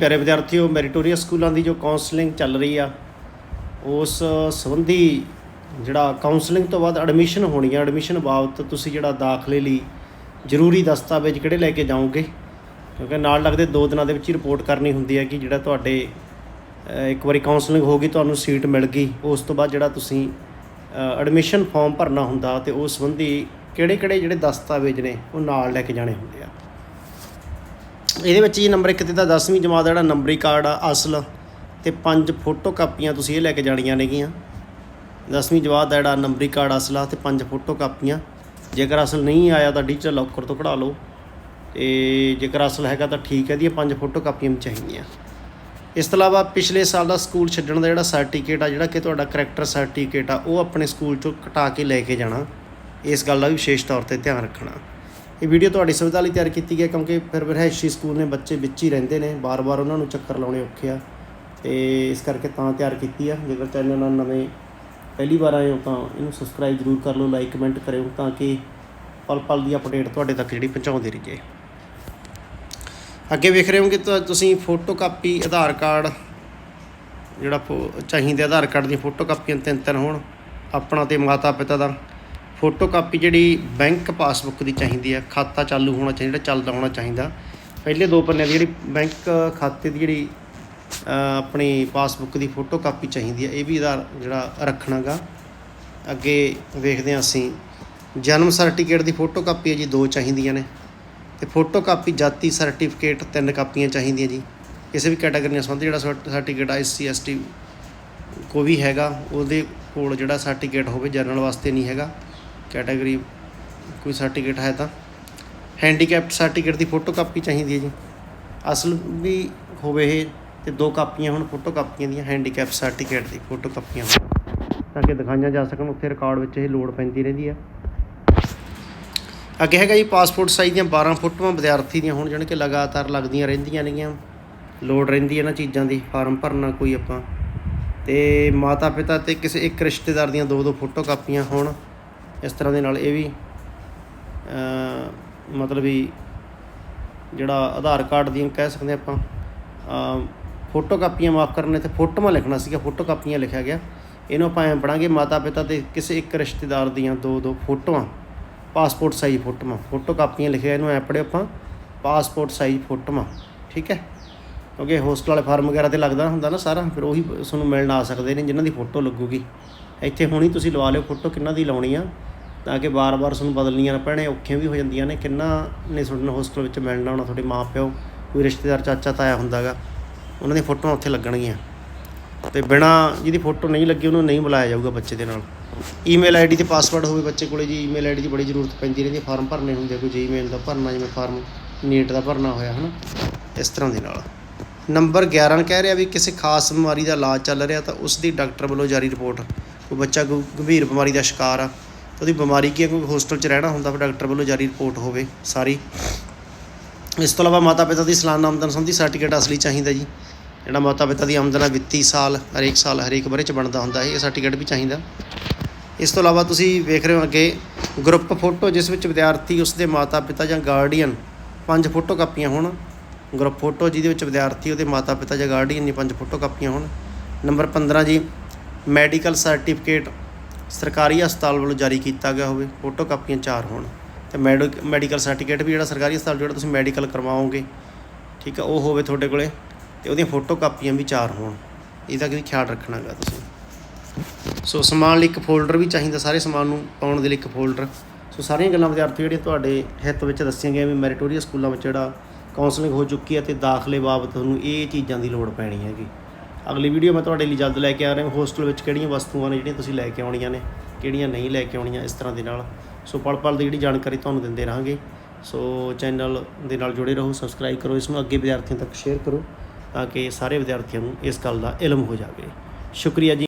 ਪਿਆਰੇ ਵਿਦਿਆਰਥੀਓ ਮੈਰੀਟੋਰੀਅਸ ਸਕੂਲਾਂ ਦੀ ਜੋ ਕਾਉਂਸਲਿੰਗ ਚੱਲ ਰਹੀ ਆ, ਉਸ ਸੰਬੰਧੀ ਜਿਹੜਾ ਕਾਉਂਸਲਿੰਗ ਤੋਂ ਬਾਅਦ ਐਡਮਿਸ਼ਨ ਹੋਣੀ ਆ ਐਡਮਿਸ਼ਨ ਬਾਬਤ ਤੁਸੀਂ ਜਿਹੜਾ ਦਾਖਲੇ ਲਈ ਜ਼ਰੂਰੀ ਦਸਤਾਵੇਜ਼ ਕਿਹੜੇ ਲੈ ਕੇ ਜਾਓਗੇ? ਕਿਉਂਕਿ ਨਾਲ ਲੱਗਦੇ 2 ਦਿਨਾਂ ਦੇ ਵਿੱਚ ਹੀ ਰਿਪੋਰਟ ਕਰਨੀ ਹੁੰਦੀ ਹੈ ਕਿ ਜਿਹੜਾ ਤੁਹਾਡੇ ਇੱਕ ਵਾਰੀ ਕਾਉਂਸਲਿੰਗ ਹੋ ਗਈ, ਤੁਹਾਨੂੰ ਸੀਟ ਮਿਲ ਗਈ, ਉਸ ਤੋਂ ਬਾਅਦ ਜਿਹੜਾ ਤੁਸੀਂ ਐਡਮਿਸ਼ਨ ਫਾਰਮ ਭਰਨਾ ਹੁੰਦਾ ਤੇ ਉਸ ਸੰਬੰਧੀ ਕਿਹੜੇ ਕਿਹੜੇ ਜਿਹੜੇ ਦਸਤਾਵੇਜ਼ ਨੇ, ਉਹ ਨਾਲ ਲੈ ਕੇ ਜਾਣੇ ਹੁੰਦੇ ਆ। ਇਹਦੇ ਵਿੱਚ ਜੀ ਨੰਬਰ 1 ਤੇ ਤਾਂ 10ਵੀਂ ਜਮਾਤ ਦਾ ਜਿਹੜਾ ਨੰਬਰੀ ਕਾਰਡ ਆ, ਅਸਲ ਤੇ ਪੰਜ ਫੋਟੋ ਕਾਪੀਆਂ ਤੁਸੀਂ ਇਹ ਲੈ ਕੇ ਜਾਣੀਆਂ ਨੇਗੀਆਂ। 10ਵੀਂ ਜਮਾਤ ਦਾ ਜਿਹੜਾ ਨੰਬਰੀ ਕਾਰਡ ਅਸਲ ਆ ਤੇ ਪੰਜ ਫੋਟੋ ਕਾਪੀਆਂ। ਜੇਕਰ ਅਸਲ ਨਹੀਂ ਆਇਆ ਤਾਂ ਡਿਜੀਟਲ ਲੋਕਰ ਤੋਂ ਕਢਾ ਲਓ। ਤੇ ਜੇਕਰ ਅਸਲ ਹੈਗਾ ਤਾਂ ਠੀਕ ਹੈ ਦੀਆਂ ਪੰਜ ਫੋਟੋ ਕਾਪੀਆਂ ਵੀ ਚਾਹੀਦੀਆਂ ਇਸ ਤੋਂ ਇਲਾਵਾ ਪਿਛਲੇ ਸਾਲ ਦਾ ਸਕੂਲ ਛੱਡਣ ਦਾ ਜਿਹੜਾ ਸਰਟੀਫਿਕੇਟ ਆ, ਜਿਹੜਾ ਕਿ ਤੁਹਾਡਾ ਕਰੈਕਟਰ ਸਰਟੀਫਿਕੇਟ ਆ, ਉਹ ਆਪਣੇ ਸਕੂਲ ਚੋਂ ਕਟਾ ਕੇ ਲੈ ਕੇ ਜਾਣਾ। ਇਸ ਗੱਲ ਦਾ ਵੀ ਵਿਸ਼ੇਸ਼ ਤੌਰ ਤੇ ਧਿਆਨ ਰੱਖਣਾ। ਇਹ ਵੀਡੀਓ ਤੁਹਾਡੀ ਸੁਵਿਧਾ ਲਈ ਤਿਆਰ ਕੀਤੀ ਗਈ ਹੈ ਕਿਉਂਕਿ ਫਿਰ ਰਿਹਾਇਸ਼ੀ ਸਕੂਲ ਨੇ ਬੱਚੇ ਵਿੱਚ ਹੀ ਰਹਿੰਦੇ ਨੇ, ਬਾਰ-ਬਾਰ ਉਹਨਾਂ ਨੂੰ ਚੱਕਰ ਲਾਉਣੇ ਔਖੇ ਆ। ਤੇ ਇਸ ਕਰਕੇ ਤਾਂ ਤਿਆਰ ਕੀਤੀ ਆ। ਜੇਕਰ ਚੈਨਲ ਨਾਲ ਨਵੇਂ ਪਹਿਲੀ ਵਾਰ ਆਏ ਹੋ ਤਾਂ ਇਹਨੂੰ ਸਬਸਕ੍ਰਾਈਬ ਜ਼ਰੂਰ ਕਰ ਲਓ ਲਾਈਕ ਕਮੈਂਟ ਕਰਿਓ ਤਾਂ ਕਿ ਪਲ ਪਲ ਦੀ ਅਪਡੇਟ ਤੁਹਾਡੇ ਤੱਕ ਜਿਹੜੀ ਪਹੁੰਚਾਉਂਦੇ ਰਹੀਏ। ਅੱਗੇ ਵੇਖ ਰਹੇ ਹੋ ਕਿ ਤੁ- ਤੁਸੀਂ ਫੋਟੋ ਕਾਪੀ ਆਧਾਰ ਕਾਰਡ, ਜਿਹੜਾ ਫੋ- ਚਾਹੀਦੇ ਆਧਾਰ ਕਾਰਡ ਦੀਆਂ ਫੋਟੋ ਕਾਪੀਆਂ ਤਿੰਨ ਤਿੰਨ ਹੋਣ, ਆਪਣਾ ਤੇ ਮਾਤਾ ਪਿਤਾ ਦਾ। ਫੋਟੋ ਕਾਪੀ ਜਿਹੜੀ ਬੈਂਕ ਪਾਸਬੁੱਕ ਦੀ ਚਾਹੀਦੀ ਹੈ, ਖਾਤਾ ਚਾਲੂ ਹੋਣਾ ਚਾਹੀਦਾ, ਜਿਹੜਾ ਚੱਲਦਾ ਹੋਣਾ ਚਾਹੀਦਾ। ਪਹਿਲੇ ਦੋ ਪੰਨੇ ਦੀ ਜਿਹੜੀ ਬੈਂਕ ਖਾਤੇ ਦੀ ਜਿਹੜੀ ਆਪਣੀ ਪਾਸਬੁੱਕ ਦੀ ਫੋਟੋ ਕਾਪੀ ਚਾਹੀਦੀ ਹੈ, ਇਹ ਵੀ ਆਧਾਰ ਜਿਹੜਾ ਰੱਖਣਾਗਾ। ਅੱਗੇ ਵੇਖਦੇ ਹਾਂ ਅਸੀਂ। ਜਨਮ ਸਰਟੀਫਿਕੇਟ ਦੀ ਫੋਟੋ ਕਾਪੀ ਹੈ ਜੀ, ਦੋ ਚਾਹੀਦੀਆਂ ਨੇ। ਤੇ ਫੋਟੋ ਕਾਪੀ ਜਾਤੀ ਸਰਟੀਫਿਕੇਟ ਤਿੰਨ ਕਾਪੀਆਂ ਚਾਹੀਦੀਆਂ ਜੀ। ਕਿਸੇ ਵੀ ਕੈਟਾਗਰੀ ਨਾਲ ਸੰਬੰਧਿਤ ਜਿਹੜਾ ਸਰਟੀਫਿਕੇਟ ਐਸਸੀ ਐਸਟੀ ਕੋਈ ਵੀ ਹੈਗਾ, ਉਹਦੇ ਕੋਲ ਜਿਹੜਾ ਸਰਟੀਫਿਕੇਟ ਹੋਵੇ, ਜਨਰਲ ਵਾਸਤੇ ਨਹੀਂ ਹੈਗਾ। ਕੈਟਾਗਰੀ ਕੋਈ ਸਰਟੀਫਿਕੇਟ ਹੈ ਤਾਂ। ਹੈਂਡੀਕੈਪਟ ਸਰਟੀਫਿਕੇਟ ਦੀ ਫੋਟੋ ਕਾਪੀ ਚਾਹੀਦੀ ਹੈ ਜੀ। ਅਸਲ ਵੀ ਹੋਵੇ ਇਹ ਤੇ ਦੋ ਕਾਪੀਆਂ ਹੁਣ ਫੋਟੋ ਕਾਪੀਆਂ ਦੀਆਂ ਹੈਂਡੀਕੈਪ ਸਰਟੀਫਿਕੇਟ ਦੀ ਫੋਟੋ ਕਾਪੀਆਂ ਹੋਣ। ਤਾਂ ਕਿ ਦਿਖਾਈਆਂ ਜਾ ਸਕਣ ਉੱਥੇ ਰਿਕਾਰਡ ਵਿੱਚ ਇਹ ਲੋੜ ਪੈਂਦੀ ਰਹਿੰਦੀ ਆ ਅੱਗੇ ਹੈਗਾ ਜੀ ਪਾਸਪੋਰਟ ਸਾਈਜ਼ ਦੀਆਂ 12 ਫੋਟੋਆਂ ਵਿਦਿਆਰਥੀ ਦੀਆਂ ਹੋਣ, ਜਾਣੀ ਕਿ ਲਗਾਤਾਰ ਲੱਗਦੀਆਂ ਰਹਿੰਦੀਆਂ ਨੇਗੀਆਂ। ਲੋੜ ਰਹਿੰਦੀ ਹੈ ਇਹਨਾਂ ਚੀਜ਼ਾਂ ਦੀ, ਫਾਰਮ ਭਰਨਾ ਕੋਈ ਆਪਾਂ। ਤੇ ਮਾਤਾ ਪਿਤਾ ਤੇ ਕਿਸੇ ਇੱਕ ਰਿਸ਼ਤੇਦਾਰ ਦੀਆਂ ਦੋ ਦੋ ਫੋਟੋ ਕਾਪੀਆਂ ਹੋਣ। ਇਸ ਤਰ੍ਹਾਂ ਦੇ ਨਾਲ ਇਹ ਵੀ ਮਤਲਬ ਵੀ ਜਿਹੜਾ ਆਧਾਰ ਕਾਰਡ ਦੀਆਂ ਕਹਿ ਸਕਦੇ ਆਪਾਂ ਫੋਟੋ ਕਾਪੀਆਂ ਮਾਫ ਕਰਨੇ ਤੇ ਫੋਟੋਆਂ ਲਿਖਣਾ ਸੀਗਾ ਫੋਟੋ ਕਾਪੀਆਂ ਲਿਖਿਆ ਗਿਆ। ਇਹਨੂੰ ਆਪਾਂ ਐਂ ਪੜਾਂਗੇ ਮਾਤਾ ਪਿਤਾ ਤੇ ਕਿਸੇ ਇੱਕ ਰਿਸ਼ਤੇਦਾਰ ਦੀਆਂ ਦੋ ਦੋ ਫੋਟੋਆਂ, ਪਾਸਪੋਰਟ ਸਾਈਜ਼ ਫੋਟੋਆਂ ਫੋਟੋ ਕਾਪੀਆਂ ਲਿਖਿਆ, ਇਹਨੂੰ ਐ ਪੜਿਓ ਆਪਾਂ, ਪਾਸਪੋਰਟ ਸਾਈਜ਼ ਫੋਟੋਆਂ, ਠੀਕ ਹੈ? ਕਿਉਂਕਿ ਹੋਸਟਲ ਵਾਲੇ ਫਾਰਮ ਵਗੈਰਾ ਤੇ ਲੱਗਦਾ ਹੁੰਦਾ ਨਾ ਸਾਰਾ, ਫਿਰ ਉਹੀ ਤੁਹਾਨੂੰ ਮਿਲਣ ਆ ਸਕਦੇ ਨੇ, ਜਿਨ੍ਹਾਂ ਦੀ ਫੋਟੋ ਲੱਗੂਗੀ। ਇੱਥੇ ਹੁਣੀ ਤੁਸੀਂ ਲਵਾ ਲਿਓ, ਫੋਟੋ ਕਿੰਨਾ ਦੀ ਲਾਉਣੀ ਆ? ਤਾਂ ਕਿ ਵਾਰ ਵਾਰ ਤੁਹਾਨੂੰ ਬਦਲਣੀਆਂ ਨਾ ਪੈਣੇ ਔਖੀਆਂ ਵੀ ਹੋ ਜਾਂਦੀਆਂ ਨੇ। ਕਿੰਨਾ ਨੇ ਤੁਹਾਡੇ ਨਾਲ ਹੋਸਟਲ ਵਿੱਚ ਮਿਲਣਾ ਹੋਣਾ, ਤੁਹਾਡੇ ਮਾਪਿਓ, ਕੋਈ ਰਿਸ਼ਤੇਦਾਰ, ਚਾਚਾ, ਤਾਇਆ ਹੁੰਦਾਗਾ, ਉਹਨਾਂ ਦੀਆਂ ਫੋਟੋਆਂ ਉੱਥੇ ਲੱਗਣਗੀਆਂ। ਤੇ ਬਿਨਾ ਜਿਹਦੀ ਫੋਟੋ ਨਹੀਂ ਲੱਗੀ, ਉਹਨੂੰ ਨਹੀਂ ਬੁਲਾਇਆ ਜਾਊਗਾ ਬੱਚੇ ਦੇ ਨਾਲ। ਈਮੇਲ ਆਈਡੀ ਤੇ ਪਾਸਵਰਡ ਹੋਵੇ ਬੱਚੇ ਕੋਲੇ ਜੀ ਈਮੇਲ ਆਈਡੀ ਦੀ ਬੜੀ ਜ਼ਰੂਰਤ ਪੈਂਦੀ ਰਹਿੰਦੀ ਹੈ ਫਾਰਮ ਭਰਨੇ ਹੁੰਦੇ ਕੋਈ ਜੀਮੇਲ ਦਾ ਭਰਨਾ, ਜਿਵੇਂ ਫਾਰਮ ਨੀਟ ਦਾ ਭਰਨਾ ਹੋਇਆ, ਹਨਾ? ਇਸ ਤਰ੍ਹਾਂ ਦੇ ਨਾਲ। ਨੰਬਰ 11 ਕਹਿ ਰਿਹਾ ਵੀ ਕਿਸੇ ਖਾਸ ਬਿਮਾਰੀ ਦਾ ਇਲਾਜ ਚੱਲ ਰਿਹਾ, ਤਾਂ ਉਸ ਦੀ ਡਾਕਟਰ ਵੱਲੋਂ ਜਾਰੀ ਰਿਪੋਰਟ। ਕੋਈ ਬੱਚਾ ਕੋਈ ਗੰਭੀਰ ਬਿਮਾਰੀ ਦਾ ਸ਼ਿਕਾਰ ਆ ਉਹਦੀ ਬਿਮਾਰੀ ਕੀ ਹੈ? ਕੋਈ ਹੋਸਟਲ 'ਚ ਰਹਿਣਾ ਹੁੰਦਾ, ਫਿਰ ਡਾਕਟਰ ਵੱਲੋਂ ਜਾਰੀ ਰਿਪੋਰਟ ਹੋਵੇ ਸਾਰੀ। ਇਸ ਤੋਂ ਇਲਾਵਾ ਮਾਤਾ ਪਿਤਾ ਦੀ ਸਾਲਾਨਾ ਆਮਦਨ ਸੰਬੰਧੀ ਸਰਟੀਫਿਕੇਟ ਅਸਲੀ ਚਾਹੀਦਾ ਜੀ। ਜਿਹੜਾ ਮਾਤਾ ਪਿਤਾ ਦੀ ਆਮਦਨ ਹੈ ਵਿੱਤੀ ਸਾਲ, ਹਰੇਕ ਸਾਲ, ਹਰੇਕ ਬਾਰੇ ਚ ਬਣਦਾ ਹੁੰਦਾ ਹੈ ਇਹ ਸਰਟੀਫਿਕੇਟ ਵੀ ਚਾਹੀਦਾ। ਇਸ ਤੋਂ ਇਲਾਵਾ ਤੁਸੀਂ ਵੇਖ ਰਹੇ ਹੋ ਅੱਗੇ ਗਰੁੱਪ ਫੋਟੋ ਜਿਸ ਵਿੱਚ ਵਿਦਿਆਰਥੀ ਉਸਦੇ ਮਾਤਾ ਪਿਤਾ ਜਾਂ ਗਾਰਡੀਅਨ ਪੰਜ ਫੋਟੋ ਕਾਪੀਆਂ ਹੋਣ। ਗਰੁੱਪ ਫੋਟੋ ਜਿਹਦੇ ਵਿੱਚ ਵਿਦਿਆਰਥੀ, ਉਹਦੇ ਮਾਤਾ ਪਿਤਾ ਜਾਂ ਗਾਰਡੀਅਨ ਦੀ ਪੰਜ ਫੋਟੋ ਕਾਪੀਆਂ ਹੋਣ। ਨੰਬਰ 15 ਜੀ ਮੈਡੀਕਲ ਸਰਟੀਫਿਕੇਟ ਸਰਕਾਰੀ ਹਸਪਤਾਲ ਵੱਲੋਂ ਜਾਰੀ ਕੀਤਾ ਗਿਆ ਹੋਵੇ, ਫੋਟੋ ਕਾਪੀਆਂ ਚਾਰ ਹੋਣ। ਤੇ ਮੈਡੀਕਲ ਸਰਟੀਫਿਕੇਟ ਵੀ ਜਿਹੜਾ ਸਰਕਾਰੀ ਹਸਪਤਾਲ ਜਿਹੜਾ ਤੁਸੀਂ ਮੈਡੀਕਲ ਕਰਵਾਓਗੇ, ਠੀਕ ਆ, ਉਹ ਹੋਵੇ ਤੁਹਾਡੇ ਕੋਲੇ, ਤੇ ਉਹਦੀਆਂ ਫੋਟੋ ਕਾਪੀਆਂ ਵੀ ਚਾਰ ਹੋਣ। ਇਹਦਾ ਵੀ ਖਿਆਲ ਰੱਖਣਾਗਾ ਤੁਸੀਂ? ਸੋ ਸਮਾਨ ਲਈ ਇੱਕ ਫੋਲਡਰ ਵੀ ਚਾਹੀਦਾ, ਸਾਰੇ ਸਮਾਨ ਨੂੰ ਪਾਉਣ ਦੇ ਲਈ ਇੱਕ ਫੋਲਡਰ। ਸੋ ਸਾਰੀਆਂ ਗੱਲਾਂ ਵਿਦਿਆਰਥੀ ਜਿਹੜੇ ਤੁਹਾਡੇ ਹਿੱਤ ਵਿੱਚ ਦੱਸੀਆਂ ਗਈਆਂ ਵੀ ਮੈਰੀਟੋਰੀਅਸ ਸਕੂਲਾਂ ਵਿੱਚ ਜਿਹੜਾ ਕਾਉਂਸਲਿੰਗ ਹੋ ਚੁੱਕੀ ਹੈ ਤੇ ਦਾਖਲੇ ਬਾਬਤ ਤੁਹਾਨੂੰ ਇਹ ਚੀਜ਼ਾਂ ਦੀ ਲੋੜ ਪੈਣੀ ਹੈਗੀ। ਅਗਲੀ ਵੀਡੀਓ ਮੈਂ ਤੁਹਾਡੇ ਲਈ ਜਲਦ ਲੈ ਕੇ ਆ ਰਿਹਾ ਹਾਂ। ਹੋਸਟਲ ਵਿੱਚ ਕਿਹੜੀਆਂ ਵਸਤੂਆਂ ਨੇ ਜਿਹੜੀਆਂ ਤੁਸੀਂ ਲੈ ਕੇ ਆਉਣੀਆਂ ਨੇ, ਕਿਹੜੀਆਂ ਨਹੀਂ ਲੈ ਕੇ ਆਉਣੀਆਂ ਇਸ ਤਰ੍ਹਾਂ ਦੇ ਨਾਲ। ਸੋ ਪਲ ਪਲ ਦੀ ਜਿਹੜੀ ਜਾਣਕਾਰੀ ਤੁਹਾਨੂੰ ਦਿੰਦੇ ਰਹਾਂਗੇ। ਸੋ ਚੈਨਲ ਦੇ ਨਾਲ ਜੁੜੇ ਰਹੋ ਸਬਸਕ੍ਰਾਈਬ ਕਰੋ, ਇਸ ਨੂੰ ਅੱਗੇ ਵਿਦਿਆਰਥੀਆਂ ਤੱਕ ਸ਼ੇਅਰ ਕਰੋ, ਤਾਂ ਕਿ ਸਾਰੇ ਵਿਦਿਆਰਥੀਆਂ ਨੂੰ ਇਸ ਗੱਲ ਦਾ ਇਲਮ ਹੋ ਜਾਵੇ। ਸ਼ੁਕਰੀਆ ਜੀ।